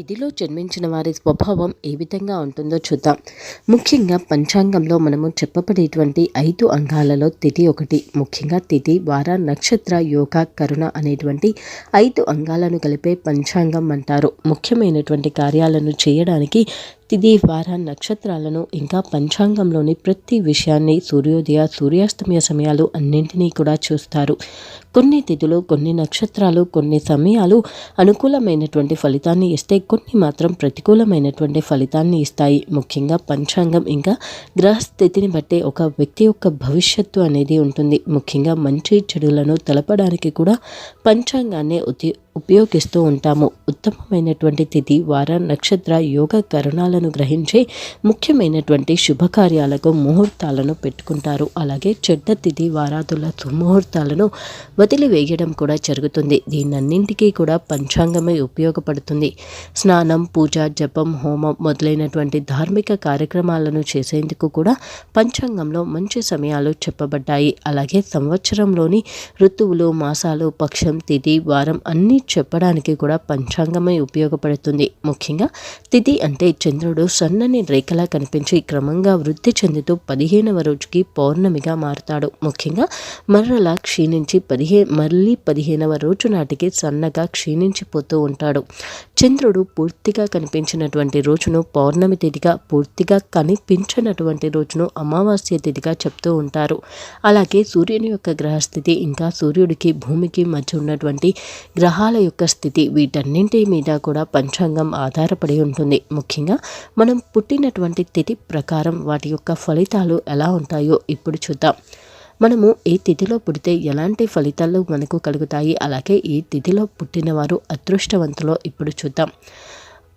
తిథిలో జన్మించిన వారి స్వభావం ఏ విధంగా ఉంటుందో చూద్దాం. ముఖ్యంగా పంచాంగంలో మనము చెప్పబడేటువంటి ఐదు అంగాలలో తిథి ఒకటి ముఖ్యంగా తిథి వార నక్షత్ర యోగ కరుణ అనేటువంటి ఐదు అంగాలను కలిపే పంచాంగం అంటారు. ముఖ్యమైనటువంటి కార్యాలను చేయడానికి తిథి వార నక్షత్రాలను ఇంకా పంచాంగంలోని ప్రతి విషయాన్ని సూర్యోదయ సూర్యాస్తమయ సమయాలు అన్నింటినీ కూడా చూస్తారు. కొన్ని తిథులు కొన్ని నక్షత్రాలు కొన్ని సమయాలు అనుకూలమైనటువంటి ఫలితాన్ని ఇస్తే కొన్ని మాత్రం ప్రతికూలమైనటువంటి ఫలితాన్ని ఇస్తాయి. ముఖ్యంగా పంచాంగం ఇంకా గ్రహస్థితిని బట్టే ఒక వ్యక్తి యొక్క భవిష్యత్తు అనేది ఉంటుంది. ముఖ్యంగా మంచి చెడులను తెలపడానికి కూడా పంచాంగాన్ని ఉపయోగిస్తూ ఉంటాము. ఉత్తమమైనటువంటి తిథి వార నక్షత్ర యోగ కరణాలను గ్రహించే ముఖ్యమైనటువంటి శుభకార్యాలకు ముహూర్తాలను పెట్టుకుంటారు. అలాగే చెడ్డ తిథి వారాదుల సుముహూర్తాలను వదిలివేయడం కూడా జరుగుతుంది. దీనన్నింటికీ కూడా పంచాంగమే ఉపయోగపడుతుంది. స్నానం పూజ జపం హోమం మొదలైనటువంటి ధార్మిక కార్యక్రమాలను చేసేందుకు కూడా పంచాంగంలో మంచి సమయాలు చెప్పబడ్డాయి. అలాగే సంవత్సరంలోని ఋతువులు మాసాలు పక్షం తిథి వారం అన్ని చెప్పడానికి కూడా పంచాంగమే ఉపయోగపడుతుంది. ముఖ్యంగా తిథి అంటే చంద్రుడు సన్నని రేఖలా కనిపించి క్రమంగా వృద్ధి చెందుతూ పదిహేనవ రోజుకి పౌర్ణమిగా మారుతాడు. ముఖ్యంగా మరలా క్షీణించి పదిహే మళ్ళీ పదిహేనవ రోజు నాటికి సన్నగా క్షీణించిపోతూ ఉంటాడు. చంద్రుడు పూర్తిగా కనిపించినటువంటి రోజును పౌర్ణమి తిథిగా పూర్తిగా కనిపించినటువంటి రోజును అమావాస్య తిథిగా చెప్తూ ఉంటారు. అలాగే సూర్యుని యొక్క గ్రహస్థితి ఇంకా సూర్యుడికి భూమికి మధ్య ఉన్నటువంటి గ్రహాల యొక్క స్థితి వీటన్నింటి మీద కూడా పంచాంగం ఆధారపడి ఉంటుంది. ముఖ్యంగా మనం పుట్టినటువంటి తిథి ప్రకారం వాటి యొక్క ఫలితాలు ఎలా ఉంటాయో ఇప్పుడు చూద్దాం. మనము ఏ తిథిలో పుడితే ఎలాంటి ఫలితాలు మనకు కలుగుతాయి? అలాగే ఈ తిథిలో పుట్టినవారు అదృష్టవంతులో ఇప్పుడు చూద్దాం.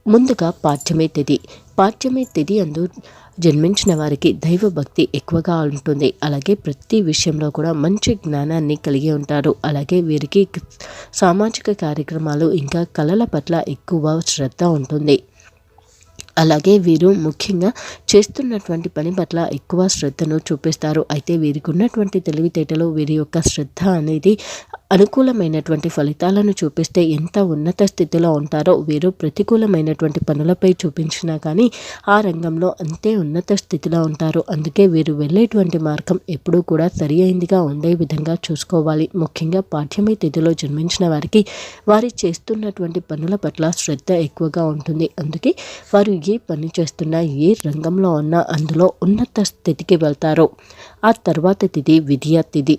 ముందుగా పాఠ్యమే తిథి. పాఠ్యమే తిథి అందు జన్మించిన వారికి దైవభక్తి ఎక్కువగా ఉంటుంది. అలాగే ప్రతి విషయంలో కూడా మంచి జ్ఞానాన్ని కలిగి ఉంటారు. అలాగే వీరికి సామాజిక కార్యక్రమాలు ఇంకా కళల పట్ల ఎక్కువ శ్రద్ధ ఉంటుంది. అలాగే వీరు ముఖ్యంగా చేస్తున్నటువంటి పని పట్ల ఎక్కువ శ్రద్ధను చూపిస్తారు. అయితే వీరికి ఉన్నటువంటి తెలివితేటలు వీరి యొక్క శ్రద్ధ అనేది అనుకూలమైనటువంటి ఫలితాలను చూపిస్తే ఎంత ఉన్నత స్థితిలో ఉంటారో వీరు ప్రతికూలమైనటువంటి పనులపై చూపించినా కానీ ఆ రంగంలో అంతే ఉన్నత స్థితిలో ఉంటారు. అందుకే వీరు వెళ్ళేటువంటి మార్గం ఎప్పుడూ కూడా సరి అయిందిగా ఉండే విధంగా చూసుకోవాలి. ముఖ్యంగా పాఠ్యమై తిథిలో జన్మించిన వారికి వారి చేస్తున్నటువంటి పనుల పట్ల శ్రద్ధ ఎక్కువగా ఉంటుంది. అందుకే వారు ఏ పని చేస్తున్నా ఏ రంగంలో ఉన్నా అందులో ఉన్నత స్థితికి వెళ్తారో. ఆ తర్వాత తిథి విద్యా తిథి.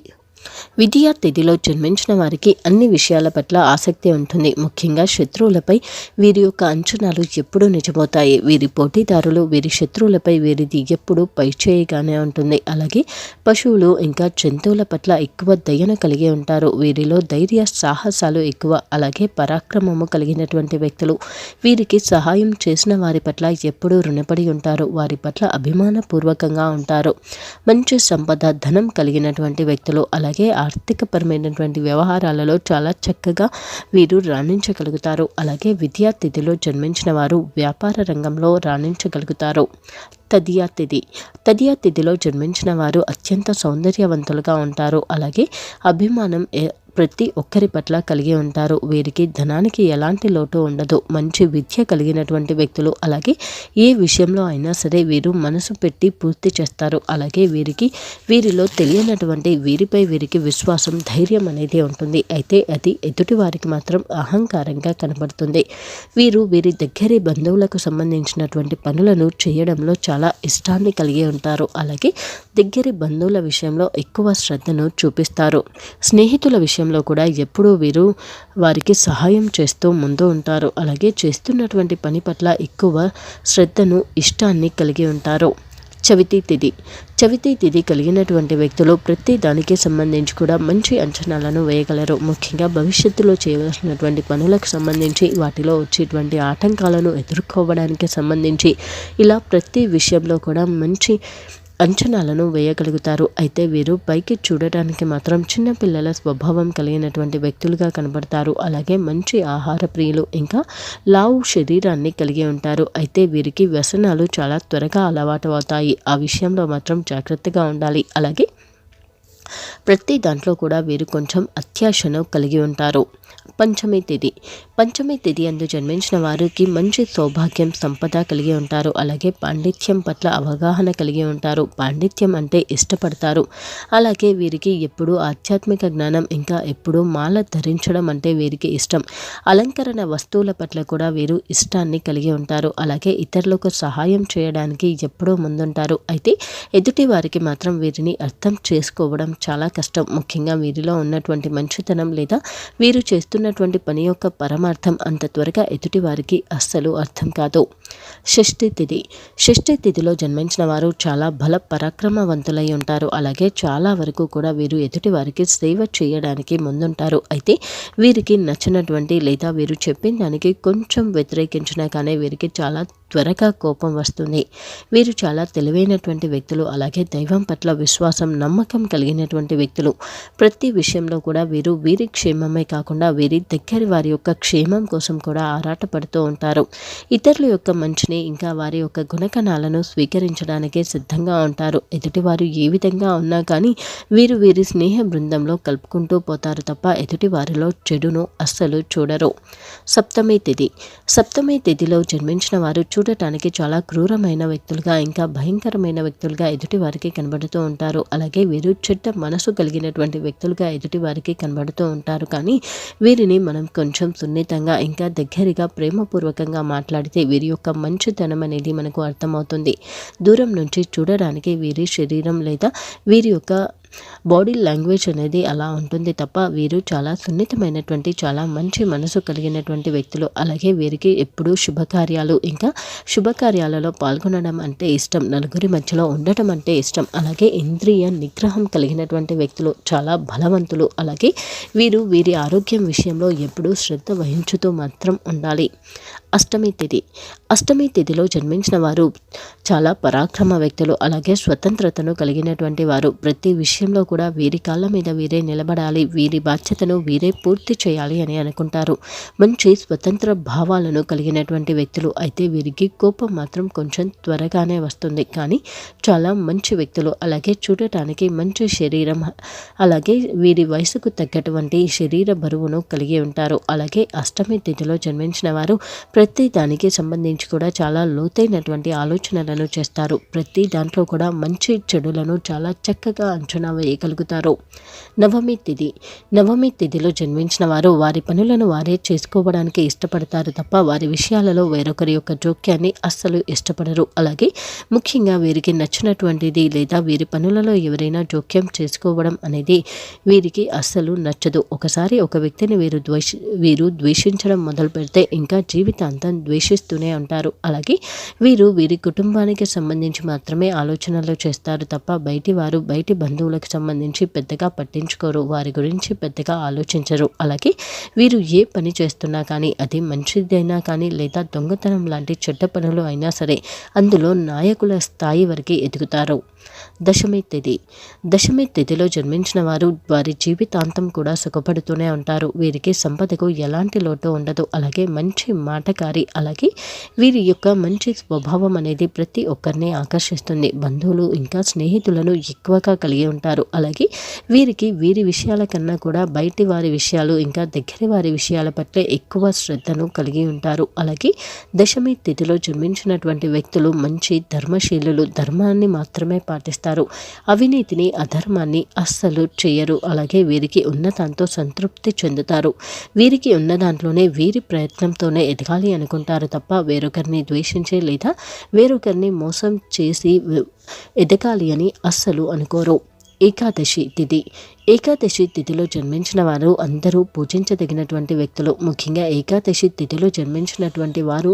విద్యా తిథిలో జన్మించిన వారికి అన్ని విషయాల పట్ల ఆసక్తి ఉంటుంది. ముఖ్యంగా శత్రువులపై వీరి యొక్క అంచనాలు ఎప్పుడూ నిజమవుతాయి. వీరి పోటీదారులు వీరి శత్రువులపై వీరిది ఎప్పుడూ పైచేయగానే ఉంటుంది. అలాగే పశువులు ఇంకా జంతువుల పట్ల ఎక్కువ దయను కలిగి ఉంటారు. వీరిలో ధైర్య సాహసాలు ఎక్కువ. అలాగే పరాక్రమము కలిగినటువంటి వ్యక్తులు వీరికి సహాయం చేసిన వారి పట్ల ఎప్పుడూ రుణపడి ఉంటారు. వారి పట్ల అభిమానపూర్వకంగా ఉంటారు. మంచి సంపద ధనం కలిగినటువంటి వ్యక్తులు. అలాగే అలాగే ఆర్థికపరమైనటువంటి వ్యవహారాలలో చాలా చక్కగా వీరు రాణించగలుగుతారు. అలాగే విద్యార్థిలో జన్మించిన వారు వ్యాపార రంగంలో రాణించగలుగుతారు. తదియా తిథి. తదియా తిథిలో జన్మించిన వారు అత్యంత సౌందర్యవంతులుగా ఉంటారు. అలాగే అభిమానం ప్రతి ఒక్కరి పట్ల కలిగి ఉంటారు. వీరికి ధనానికి ఎలాంటి లోటు ఉండదు. మంచి విద్య కలిగినటువంటి వ్యక్తులు అలాగే ఏ విషయంలో అయినా సరే వీరు మనసు పెట్టి పూర్తి చేస్తారు. అలాగే వీరికి వీరిలో తెలియనటువంటి వీరిపై వీరికి విశ్వాసం ధైర్యం అనేది ఉంటుంది. అయితే అది ఎదుటి వారికి మాత్రం అహంకారంగా కనబడుతుంది. వీరు వీరి దగ్గరి బంధువులకు సంబంధించినటువంటి పనులను చేయడంలో చాలా ఇష్టాన్ని కలిగి ఉంటారు. అలాగే దగ్గరి బంధువుల విషయంలో ఎక్కువ శ్రద్ధను చూపిస్తారు. స్నేహితుల విషయం విషయంలో కూడా ఎప్పుడూ వీరు వారికి సహాయం చేస్తూ ముందు ఉంటారు. అలాగే చేస్తున్నటువంటి పని పట్ల ఎక్కువ శ్రద్ధను ఇష్టాన్ని కలిగి ఉంటారు. చవితి తిథి చవితి తిథి కలిగినటువంటి వ్యక్తులు ప్రతి దానికి సంబంధించి కూడా మంచి అంచనాలను వేయగలరు. ముఖ్యంగా భవిష్యత్తులో చేయవలసినటువంటి పనులకు సంబంధించి వాటిలో వచ్చేటువంటి ఆటంకాలను ఎదుర్కోవడానికి సంబంధించి ఇలా ప్రతి విషయంలో కూడా మంచి అంచనాలను వేయగలుగుతారు. అయితే వీరు పైకి చూడటానికి మాత్రం చిన్నపిల్లల స్వభావం కలిగినటువంటి వ్యక్తులుగా కనబడతారు. అలాగే మంచి ఆహార ప్రియులు ఇంకా లావు శరీరాన్ని కలిగి ఉంటారు. అయితే వీరికి వ్యసనాలు చాలా త్వరగా అలవాటు అవుతాయి. ఆ విషయంలో మాత్రం జాగ్రత్తగా ఉండాలి. అలాగే ప్రతి దాంట్లో కూడా వీరు కొంచెం అత్యాశను కలిగి ఉంటారు. పంచమి తిథి పంచమి తిథి అందు జన్మించిన వారికి మంచి సౌభాగ్యం సంపద కలిగి ఉంటారు. అలాగే పాండిత్యం పట్ల అవగాహన కలిగి ఉంటారు. పాండిత్యం అంటే ఇష్టపడతారు. అలాగే వీరికి ఎప్పుడూ ఆధ్యాత్మిక జ్ఞానం ఇంకా ఎప్పుడూ మాల ధరించడం అంటే వీరికి ఇష్టం. అలంకరణ వస్తువుల పట్ల కూడా వీరు ఇష్టాన్ని కలిగి ఉంటారు. అలాగే ఇతరులకు సహాయం చేయడానికి ఎప్పుడూ ముందుంటారు. అయితే ఎదుటి వారికి మాత్రం వీరిని అర్థం చేసుకోవడం చాలా కష్టం. ముఖ్యంగా వీరిలో ఉన్నటువంటి మంచితనం లేదా వీరు చేస్తున్నటువంటి పని యొక్క పరమార్థం అంత త్వరగా ఎదుటి వారికి అస్సలు అర్థం కాదు. షష్ఠి తిథి. షష్ఠి తిథిలో జన్మించిన వారు చాలా బల పరాక్రమవంతులై ఉంటారు. అలాగే చాలా వరకు కూడా వీరు ఎదుటి వారికి సేవ చేయడానికి ముందుంటారు. అయితే వీరికి నచ్చినటువంటి లేదా వీరు చెప్పిన దానికి కొంచెం వ్యతిరేకించినా కానీ వీరికి చాలా త్వరగా కోపం వస్తుంది. వీరు చాలా తెలివైనటువంటి వ్యక్తులు. అలాగే దైవం పట్ల విశ్వాసం నమ్మకం కలిగినటువంటి వ్యక్తులు. ప్రతి విషయంలో కూడా వీరు వీరి క్షేమమే కాకుండా వీరి దగ్గర వారి యొక్క క్షేమం కోసం కూడా ఆరాటపడుతూ ఉంటారు. ఇతరుల యొక్క మంచిని ఇంకా వారి యొక్క గుణకణాలను స్వీకరించడానికి సిద్ధంగా ఉంటారు. ఎదుటివారు ఏ విధంగా ఉన్నా కానీ వీరు వీరి స్నేహ బృందంలో కలుపుకుంటూ పోతారు తప్ప ఎదుటి వారిలో చెడును అస్సలు చూడరు. సప్తమి తిథి. సప్తమి తిథిలో జన్మించిన వారు చూడటానికి చాలా క్రూరమైన వ్యక్తులుగా ఇంకా భయంకరమైన వ్యక్తులుగా ఎదుటి వారికి కనబడుతూ ఉంటారు. అలాగే వీరు చెడ్డ మనసు కలిగినటువంటి వ్యక్తులుగా ఎదుటి వారికి కనబడుతూ ఉంటారు. కానీ వీరిని మనం కొంచెం సున్నితంగా ఇంకా దగ్గరగా ప్రేమపూర్వకంగా మాట్లాడితే వీరి యొక్క మంచితనం అనేది మనకు అర్థమవుతుంది. దూరం నుంచి చూడడానికి వీరి శరీరం లేదా వీరి యొక్క బాడీ లాంగ్వేజ్ అనేది అలా ఉంటుంది తప్ప వీరు చాలా సున్నితమైనటువంటి చాలా మంచి మనసు కలిగినటువంటి వ్యక్తులు. అలాగే వీరికి ఎప్పుడూ శుభకార్యాలు ఇంకా శుభకార్యాలలో పాల్గొనడం అంటే ఇష్టం. నలుగురి మధ్యలో ఉండటం అంటే ఇష్టం. అలాగే ఇంద్రియ నిగ్రహం కలిగినటువంటి వ్యక్తులు చాలా బలవంతులు. అలాగే వీరు వీరి ఆరోగ్యం విషయంలో ఎప్పుడూ శ్రద్ధ వహించుతూ మాత్రం ఉండాలి. అష్టమి తిథి అష్టమి తిథిలో జన్మించిన వారు చాలా పరాక్రమ వ్యక్తులు అలాగే స్వతంత్రతను కలిగినటువంటి వారు. ప్రతి విషయంలో కూడా వీరి కాళ్ళ మీద వీరే నిలబడాలి వీరి బాధ్యతను వీరే పూర్తి చేయాలి అని అనుకుంటారు. మంచి స్వతంత్ర భావాలను కలిగినటువంటి వ్యక్తులు అయితే వీరికి కోపం మాత్రం కొంచెం త్వరగానే వస్తుంది. కానీ చాలా మంచి వ్యక్తులు అలాగే చూడటానికి మంచి శరీరం అలాగే వీరి వయసుకు తగ్గటువంటి శరీర బరువును కలిగి ఉంటారు. అలాగే అష్టమి తిథిలో జన్మించిన వారు ప్రతి దానికి సంబంధించి కూడా చాలా లోతైనటువంటి ఆలోచనలను చేస్తారు. ప్రతి దాంట్లో కూడా మంచి చెడులను చాలా చక్కగా అంచనా వేయగలుగుతారు. నవమి తిథి నవమి తిథిలో జన్మించిన వారు వారి పనులను వారే చేసుకోవడానికి ఇష్టపడతారు తప్ప వారి విషయాలలో వేరొకరి యొక్క జోక్యాన్ని అస్సలు ఇష్టపడరు. అలాగే ముఖ్యంగా వీరికి నచ్చినటువంటిది లేదా వీరి పనులలో ఎవరైనా జోక్యం చేసుకోవడం అనేది వీరికి అస్సలు నచ్చదు. ఒకసారి ఒక వ్యక్తిని వీరు ద్వేష వీరు ద్వేషించడం మొదలు పెడితే ఇంకా జీవితాంతం ప్రాంతం ద్వేషిస్తూనే ఉంటారు. అలాగే వీరు వీరి కుటుంబానికి సంబంధించి మాత్రమే ఆలోచనలు చేస్తారు తప్ప బయటి వారు బయటి బంధువులకు సంబంధించి పెద్దగా పట్టించుకోరు. వారి గురించి పెద్దగా ఆలోచించరు. అలాగే వీరు ఏ పని చేస్తున్నా కానీ అది మంచిదైనా కానీ లేదా దొంగతనం లాంటి చెడ్డ పనులు అయినా సరే అందులో నాయకుల స్థాయి వరకు ఎదుగుతారు. దశమి తిథి. దశమి తిథిలో జన్మించిన వారు వారి జీవితాంతం కూడా సుఖపడుతూనే ఉంటారు. వీరికి సంపదకు ఎలాంటి లోటు ఉండదు. అలాగే మంచి మాటకారి అలాగే వీరి యొక్క మంచి స్వభావం అనేది ప్రతి ఒక్కరిని ఆకర్షిస్తుంది. బంధువులు ఇంకా స్నేహితులను ఎక్కువగా కలిగి ఉంటారు. అలాగే వీరికి వీరి విషయాల కన్నా కూడా బయటి వారి విషయాలు ఇంకా దగ్గర వారి విషయాల పట్ల ఎక్కువ శ్రద్ధను కలిగి ఉంటారు. అలాగే దశమి తిథిలో జన్మించినటువంటి వ్యక్తులు మంచి ధర్మశీలులు ధర్మాన్ని మాత్రమే పాటిస్తారు. అవినీతిని అధర్మాన్ని అస్సలు చేయరు. అలాగే వీరికి ఉన్న దాంతో సంతృప్తి చెందుతారు. వీరికి ఉన్న దాంట్లోనే వీరి ప్రయత్నంతోనే ఎదగాలి అనుకుంటారు తప్ప వేరొకరిని ద్వేషించే లేదా వేరొకరిని మోసం చేసి ఎదగాలి అని అస్సలు అనుకోరు. ఏకాదశి తిథి. ఏకాదశి తిథిలో జన్మించిన వారు అందరూ పూజించదగినటువంటి వ్యక్తులు. ముఖ్యంగా ఏకాదశి తిథిలో జన్మించినటువంటి వారు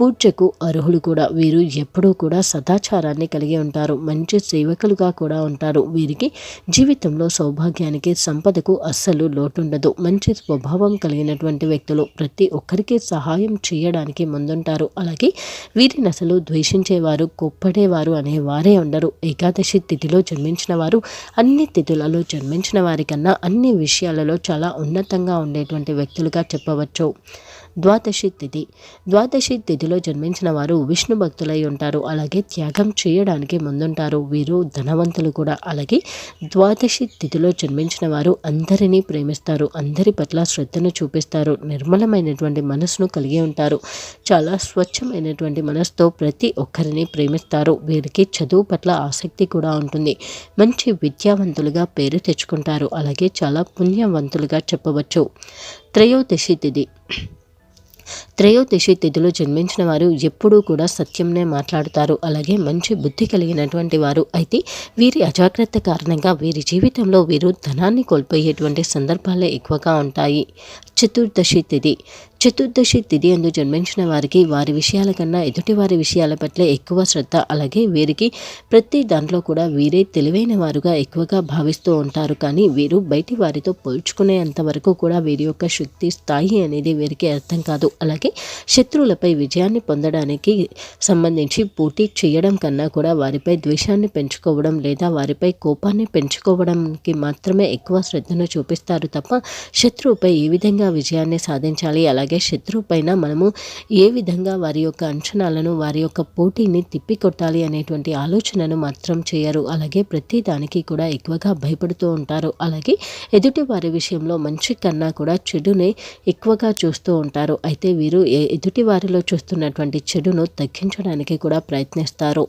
పూజకు అర్హులు కూడా. వీరు ఎప్పుడూ కూడా సదాచారాన్ని కలిగి ఉంటారు. మంచి సేవకులుగా కూడా ఉంటారు. వీరికి జీవితంలో సౌభాగ్యానికి సంపదకు అస్సలు లోటుండదు. మంచి స్వభావం కలిగినటువంటి వ్యక్తులు ప్రతి ఒక్కరికి సహాయం చేయడానికి ముందుంటారు. అలాగే వీరిని అసలు ద్వేషించేవారు కొప్పడేవారు అనే వారే ఉండరు. ఏకాదశి తిథిలో జన్మించిన వారు అన్ని తిథులలో జన్మించిన వారికన్నా అన్ని విషయాలలో చాలా ఉన్నతంగా ఉండేటువంటి వ్యక్తులుగా చెప్పవచ్చు. ద్వాదశి తిథి. ద్వాదశి తిథిలో జన్మించిన వారు విష్ణు భక్తులై ఉంటారు. అలాగే త్యాగం చేయడానికి ముందుంటారు. వీరు ధనవంతులు కూడా. అలాగే ద్వాదశి తిథిలో జన్మించిన వారు అందరినీ ప్రేమిస్తారు. అందరి పట్ల శ్రద్ధను చూపిస్తారు. నిర్మలమైనటువంటి మనసును కలిగి ఉంటారు. చాలా స్వచ్ఛమైనటువంటి మనసుతో ప్రతి ఒక్కరిని ప్రేమిస్తారు. వీరికి చదువు పట్ల ఆసక్తి కూడా ఉంటుంది. మంచి విద్యావంతులుగా పేరు తెచ్చుకుంటారు. అలాగే చాలా పుణ్యవంతులుగా చెప్పవచ్చు. త్రయోదశి తిథి. త్రయోదశి తిథిలో జన్మించిన వారు ఎప్పుడూ కూడా సత్యంనే మాట్లాడుతారు. అలాగే మంచి బుద్ధి కలిగినటువంటి వారు అయితే వీరి అజాగ్రత్త కారణంగా వీరి జీవితంలో వీరు ధనాన్ని కోల్పోయేటువంటి సందర్భాలే ఎక్కువగా ఉంటాయి. చతుర్దశి తిథి. చతుర్దశి తిథి అందు జన్మించిన వారికి వారి విషయాల కన్నా ఎదుటి వారి విషయాల పట్ల ఎక్కువ శ్రద్ధ అలాగే వీరికి ప్రతి దాంట్లో కూడా వీరే తెలివైన వారుగా ఎక్కువగా భావిస్తూ ఉంటారు. కానీ వీరు బయటి వారితో పోల్చుకునేంత వరకు కూడా వీరి యొక్క శక్తి స్థాయి అనేది వీరికి అర్థం కాదు. అలాగే శత్రువులపై విజయాన్ని పొందడానికి సంబంధించి పోటీ చేయడం కన్నా కూడా వారిపై ద్వేషాన్ని పెంచుకోవడం లేదా వారిపై కోపాన్ని పెంచుకోవడానికి మాత్రమే ఎక్కువ శ్రద్ధను చూపిస్తారు తప్ప శత్రువుపై ఏ విధంగా విజయాన్ని సాధించాలి అలాగే అలాగే శత్రువు పైన మనము ఏ విధంగా వారి యొక్క అంచనాలను వారి యొక్క పోటీని తిప్పికొట్టాలి అనేటువంటి ఆలోచనను మాత్రం చేయరు. అలాగే ప్రతి దానికి కూడా ఎక్కువగా భయపడుతూ ఉంటారు. అలాగే ఎదుటి వారి విషయంలో మంచి కన్నా కూడా చెడుని ఎక్కువగా చూస్తూ ఉంటారు. అయితే వీరు ఎదుటి వారిలో చూస్తున్నటువంటి చెడును తగ్గించడానికి కూడా ప్రయత్నిస్తారు.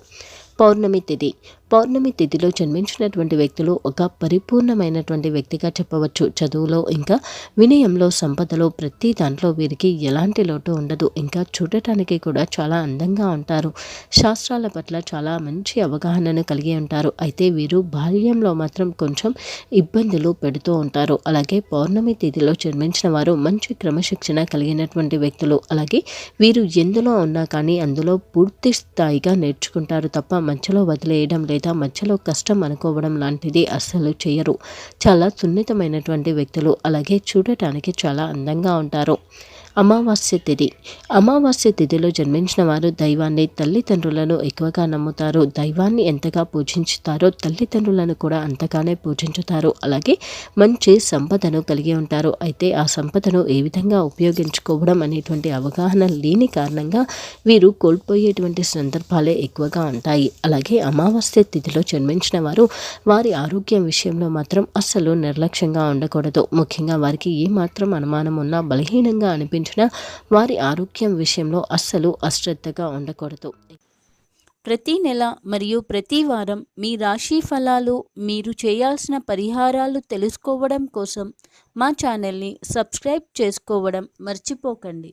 పౌర్ణమి తిథి పౌర్ణమి తిథిలో జన్మించినటువంటి వ్యక్తులు ఒక పరిపూర్ణమైనటువంటి వ్యక్తిగా చెప్పవచ్చు. చదువులో ఇంకా వినయంలో సంపదలో ప్రతి దాంట్లో వీరికి ఎలాంటి లోటు ఉండదు. ఇంకా చూడటానికి కూడా చాలా అందంగా ఉంటారు. శాస్త్రాల పట్ల చాలా మంచి అవగాహనను కలిగి ఉంటారు. అయితే వీరు బాల్యంలో మాత్రం కొంచెం ఇబ్బందులు పెడుతూ ఉంటారు. అలాగే పౌర్ణమి తిథిలో జన్మించిన వారు మంచి క్రమశిక్షణ కలిగినటువంటి వ్యక్తులు. అలాగే వీరు ఎందులో ఉన్నా కానీ అందులో పూర్తి స్థాయిగా నేర్చుకుంటారు తప్ప మధ్యలో వదిలేయడం లేదు. లేదా మధ్యలో కష్టం అనుకోవడం లాంటిది అస్సలు చేయరు చాలా సున్నితమైనటువంటి వ్యక్తులు అలాగే చూడటానికి చాలా అందంగా ఉంటారు. అమావాస్య తిథి అమావాస్య తిథిలో జన్మించిన వారు దైవాన్ని తల్లిదండ్రులను ఎక్కువగా నమ్ముతారు. దైవాన్ని ఎంతగా పూజించుతారో తల్లిదండ్రులను కూడా అంతగానే పూజించుతారు. అలాగే మంచి సంపదను కలిగి ఉంటారు. అయితే ఆ సంపదను ఏ విధంగా ఉపయోగించుకోవడం అనేటువంటి అవగాహన లేని కారణంగా వీరు కోల్పోయేటువంటి సందర్భాలే ఎక్కువగా ఉంటాయి. అలాగే అమావాస్య తిథిలో జన్మించిన వారు వారి ఆరోగ్యం విషయంలో మాత్రం అస్సలు నిర్లక్ష్యంగా ఉండకూడదు. ముఖ్యంగా వారికి ఏ మాత్రం అనుమానం ఉన్నా బలహీనంగా అనిపించ సంబంధించిన వారి ఆరోగ్యం విషయంలో అస్సలు అశ్రద్ధగా ఉండకూడదు. ప్రతి నెల మరియు ప్రతి వారం మీ రాశి ఫలాలు మీరు చేయాల్సిన పరిహారాలు తెలుసుకోవడం కోసం మా ఛానల్ని సబ్స్క్రైబ్ చేసుకోవడం మర్చిపోకండి.